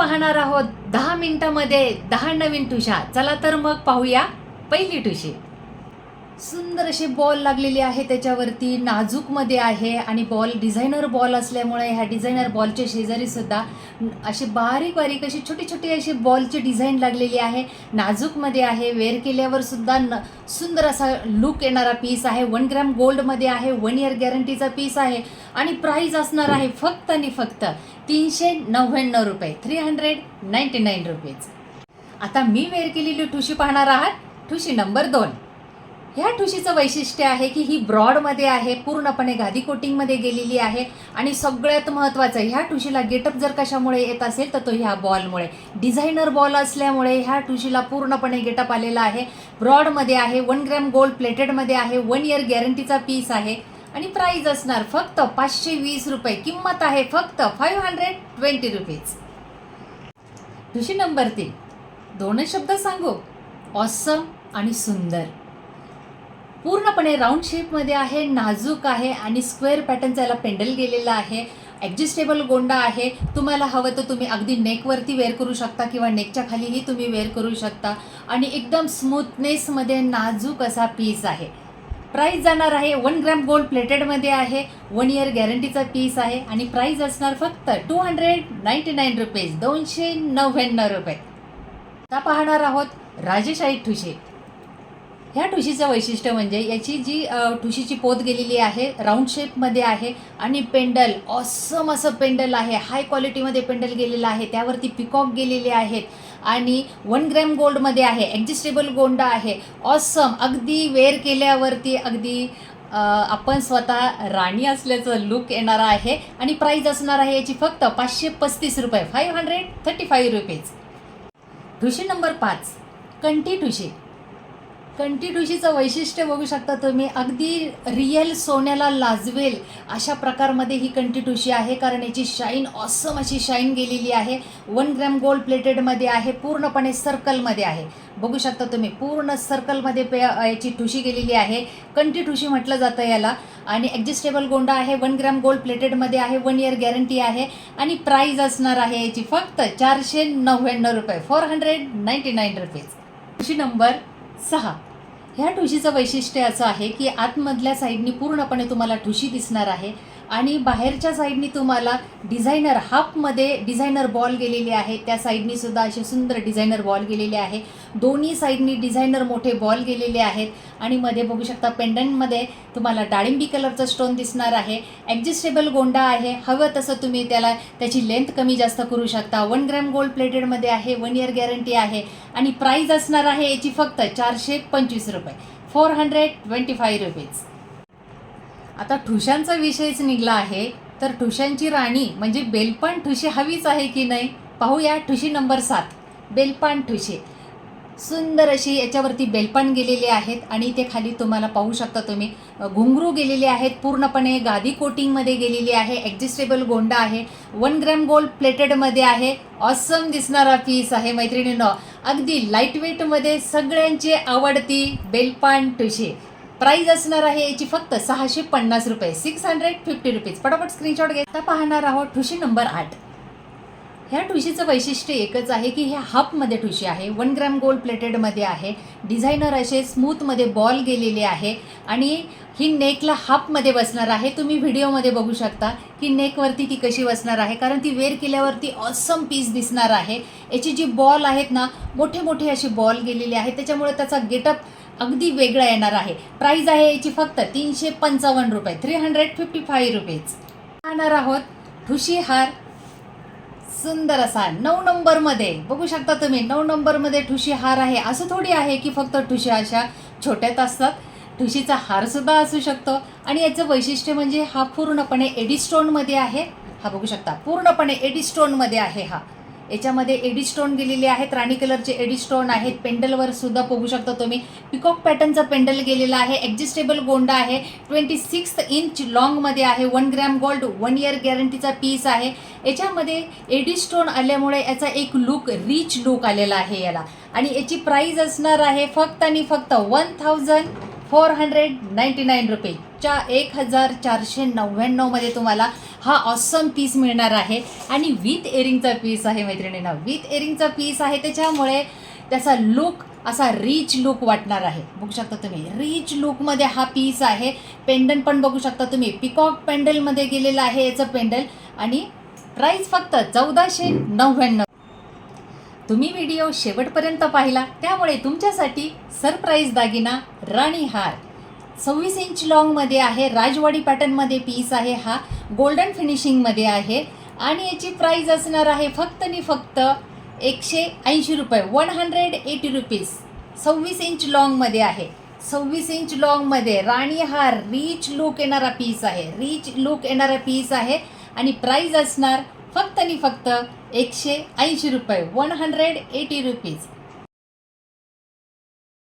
पाहणार आहोत दहा मिनिटामध्ये दहा नवीन ठुशा चला तर मग पाहूया पहिली टुशी सुंदर असे बॉल लागलेले आहे त्याच्यावरती. नाजूकमध्ये आहे आणि बॉल डिझायनर बॉल असल्यामुळे ह्या डिझायनर बॉलच्या शेजारी सुद्धा अशी बारीक बारीक अशी छोटी छोटी अशी बॉलची डिझाईन लागलेली आहे. नाजूकमध्ये आहे वेअर केल्यावर सुद्धा न सुंदर असा लुक येणारा पीस आहे. वन ग्रॅम गोल्डमध्ये आहे वन इयर गॅरंटीचा पीस आहे आणि प्राईज असणार आहे फक्त आणि फक्त तीनशे नव्याण्णव रुपये three hundred ninety nine rupees आता मी वेअर केलेली ठुशी पाहणार आहात. ठुशी नंबर दोन. ह्या ठुशीचं वैशिष्ट्य आहे की ही ब्रॉडमध्ये आहे पूर्णपणे गादी कोटिंगमध्ये गेलेली आहे आणि सगळ्यात महत्त्वाचं ह्या ठुशीला गेटअप जर कशामुळे येत असेल तर तो ह्या बॉलमुळे. डिझायनर बॉल असल्यामुळे ह्या ठुशीला पूर्णपणे गेटअप आलेला आहे. ब्रॉडमध्ये आहे वन ग्रॅम गोल्ड प्लेटेडमध्ये आहे वन इयर गॅरंटीचा पीस आहे आणि प्राईज असणार फक्त पाचशे वीस रुपये. किंमत आहे फक्त फाईव्ह हंड्रेड ट्वेंटी रुपीज ठुशी नंबर तीन. दोनच शब्द सांगू. ऑसम आणि सुंदर. पूर्णपणे राऊंड शेपमध्ये आहे नाजूक आहे आणि स्क्वेअर पॅटर्नचा याला पेंडल गेलेला आहे. ॲडजस्टेबल गोंडा आहे. तुम्हाला हवं तर तुम्ही अगदी नेकवरती वेअर करू शकता किंवा नेकच्या खालीही तुम्ही वेअर करू शकता. आणि एकदम स्मूथनेसमध्ये नाजूक असा पीस आहे. प्राईस जाणार आहे वन ग्रॅम गोल्ड प्लेटेडमध्ये आहे. वन इयर गॅरंटीचा पीस आहे. आणि प्राईस असणार फक्त two hundred ninety nine rupees दोनशे नव्याण्णव रुपये. आता पाहणार आहोत राजेशाही ठुशे. ह्या ठुशीचं वैशिष्ट्य म्हणजे याची जी ठुशीची पोत गेलेली आहे राऊंड शेपमध्ये आहे आणि पेंडल ऑसम असं पेंडल आहे. हाय क्वालिटीमध्ये पेंडल गेलेलं आहे. त्यावरती पिकॉक गेलेले आहेत. आणि वन ग्रॅम गोल्डमध्ये आहे. ॲडजस्टेबल गोंडा आहे. ऑसम अगदी वेअर केल्यावरती अगदी आपण स्वतः राणी असल्याचं लुक येणार आहे. आणि प्राईज असणार आहे याची फक्त पाचशे पस्तीस रुपये. Five hundred thirty five rupees ठुशी नंबर पाच. कंठी ठुशी कंठी वैशिष्ट्य बघू शकता तुम्ही. अगदी रिअल सोन्याला लाजवेल अशा प्रकारमध्ये ही कंटी ठुशी आहे. कारण याची शाईन ऑसम अशी शाईन गेलेली आहे. वन ग्रॅम गोल्ड प्लेटेडमध्ये आहे. पूर्णपणे सर्कलमध्ये आहे. बघू शकता तुम्ही पूर्ण सर्कलमध्ये पे याची ठुशी गेलेली आहे. कंटी ठुशी म्हटलं जातं याला. आणि ॲडजस्टेबल गोंडा आहे. वन ग्रॅम गोल्ड प्लेटेडमध्ये आहे. वन इयर गॅरंटी आहे. आणि प्राईज असणार आहे याची फक्त चारशे नव्याण्णव रुपये. Four hundred ninety nine rupees ठुशी नंबर सहा. ह्या ठुशीचं वैशिष्ट्य असं आहे की आतमधल्या साईडनी पूर्णपणे तुम्हाला ठुशी दिसणार आहे. आणि बाहेरच्या साईडनी तुम्हाला डिझायनर हाफमध्ये डिझायनर बॉल गेलेले आहे. त्या साईडनी सुद्धा असे सुंदर डिझायनर बॉल गेलेले आहे. दोन्ही साईडनी डिझायनर मोठे बॉल गेलेले आहेत. आणि मध्ये बघू शकता पेंडंटमध्ये तुम्हाला डाळिंबी कलरचं स्टोन दिसणार आहे. ॲडजस्टेबल गोंडा आहे. हवं तसं तुम्ही त्याला त्याची लेंथ कमी जास्त करू शकता. वन ग्रॅम गोल्ड प्लेटेडमध्ये आहे. वन इयर गॅरंटी आहे. आणि प्राईज असणार आहे याची फक्त चारशे पंचवीस रुपये. Four hundred twenty five rupees आता ठुशांचा विषयच निघला आहे तर ठुशांची राणी म्हणजे बेलपान ठुशी हवीच आहे की नाही? पाहूया ठुशी नंबर सात बेलपान ठुशी. सुंदर अशी याच्यावरती बेलपान गेलेले आहेत आणि ते खाली तुम्हाला पाहू शकता तुम्ही. घुंगरू गेलेले आहेत पूर्णपणे गादी कोटिंगमध्ये गेलेली आहे ॲडजस्टेबल गोंडा आहे वन ग्रॅम गोल्ड प्लेटेडमध्ये आहे. ऑसम दिसणारा पीस आहे मैत्रिणीनं. अगदी लाइट वेटमध्ये सगळ्यांची आवडती बेलपान ठुशी. प्राईज असणार आहे याची फक्त सहाशे पन्नास रुपये. सिक्स हंड्रेड फिफ्टी रुपीज पटापट स्क्रीनशॉट घेता पाहणार आहोत ठुशी नंबर आठ. ह्या ठुशीचं वैशिष्ट्य एकच आहे की ह्या हाफमध्ये ठुशी आहे. वन ग्रॅम गोल्ड प्लेटेडमध्ये आहे. डिझायनर असे स्मूथमध्ये बॉल गेलेले आहे. आणि ही नेकला हाफमध्ये बसणार आहे. तुम्ही व्हिडिओमध्ये बघू शकता की नेकवरती ती कशी बसणार आहे. कारण ती वेअर केल्यावरती ऑसम पीस दिसणार आहे. याची जी बॉल आहेत ना मोठे मोठे असे बॉल गेलेले आहेत. त्याच्यामुळे त्याचा गेटअप अगदी वेगळा येणार आहे. प्राईज आहे याची फक्त तीनशे पंचावन्न रुपये. Three hundred fifty five rupees पाहणार आहोत ठुशी हार सुंदर असा नऊ नंबरमध्ये. बघू शकता तुम्ही नऊ नंबरमध्ये ठुशी हार आहे. असं थोडी आहे की फक्त ठुशी अशा छोट्यात असतात. ठुशीचा हारसुद्धा असू शकतो. आणि याचं वैशिष्ट्य म्हणजे हा पूर्णपणे एडी स्टोनमध्ये आहे. हा बघू शकता पूर्णपणे एडी स्टोनमध्ये आहे हा. याच्यामध्ये एडी स्टोन गेलेले आहेत. राणी कलरचे एडी स्टोन आहेत. पेंडलवर सुद्धा बघू शकता तुम्ही. पिकॉक पॅटर्नचा पेंडल गेलेला आहे. ॲडजस्टेबल गोंडा आहे. ट्वेंटी सिक्स इंच लॉंगमध्ये आहे. One gram gold one year गॅरंटीचा piece आहे. याच्यामध्ये एडी स्टोन आल्यामुळे याचा एक लुक रिच लुक आलेला आहे याला. आणि याची प्राईज असणार आहे फक्त आणि फक्त one thousand four hundred ninety nine रुपीजच्या एक हजार चारशे नव्याण्णवमध्ये तुम्हाला हा ऑसम पीस मिळणार आहे. आणि विथ एरिंगचा पीस आहे मैत्रिणींना. विथ एरिंगचा पीस आहे. त्याच्यामुळे त्याचा लुक असा रिच लुक वाटणार आहे. बघू शकता तुम्ही रिच लुकमध्ये हा पीस आहे. पेंडल पण बघू शकता तुम्ही. पिकॉक पेंडलमध्ये गेलेलं आहे याचं पेंडल आणि प्राईस फक्त चौदाशे नव्याण्णव. तुम्ही व्हिडिओ शेवटपर्यंत पाहिला त्यामुळे तुमच्यासाठी सरप्राईज दागिना राणी हार. सव्वीस इंच लॉंगमध्ये आहे राजवाडी पॅटर्नमध्ये पीस आहे हा गोल्डन फिनिशिंगमध्ये आहे. आणि याची प्राईज असणार आहे फक्त आणि फक्त एकशे ऐंशी रुपये वन हंड्रेड एटी रुपीज सव्वीस इंच लॉंगमध्ये आहे. सव्वीस इंच लॉंगमध्ये राणी हा रिच लुक येणारा पीस आहे. रिच लुक येणारा पीस आहे. आणि प्राईज असणार फक्त आणि फक्त एकशे ऐंशी रुपये वन हंड्रेड एटी रुपीज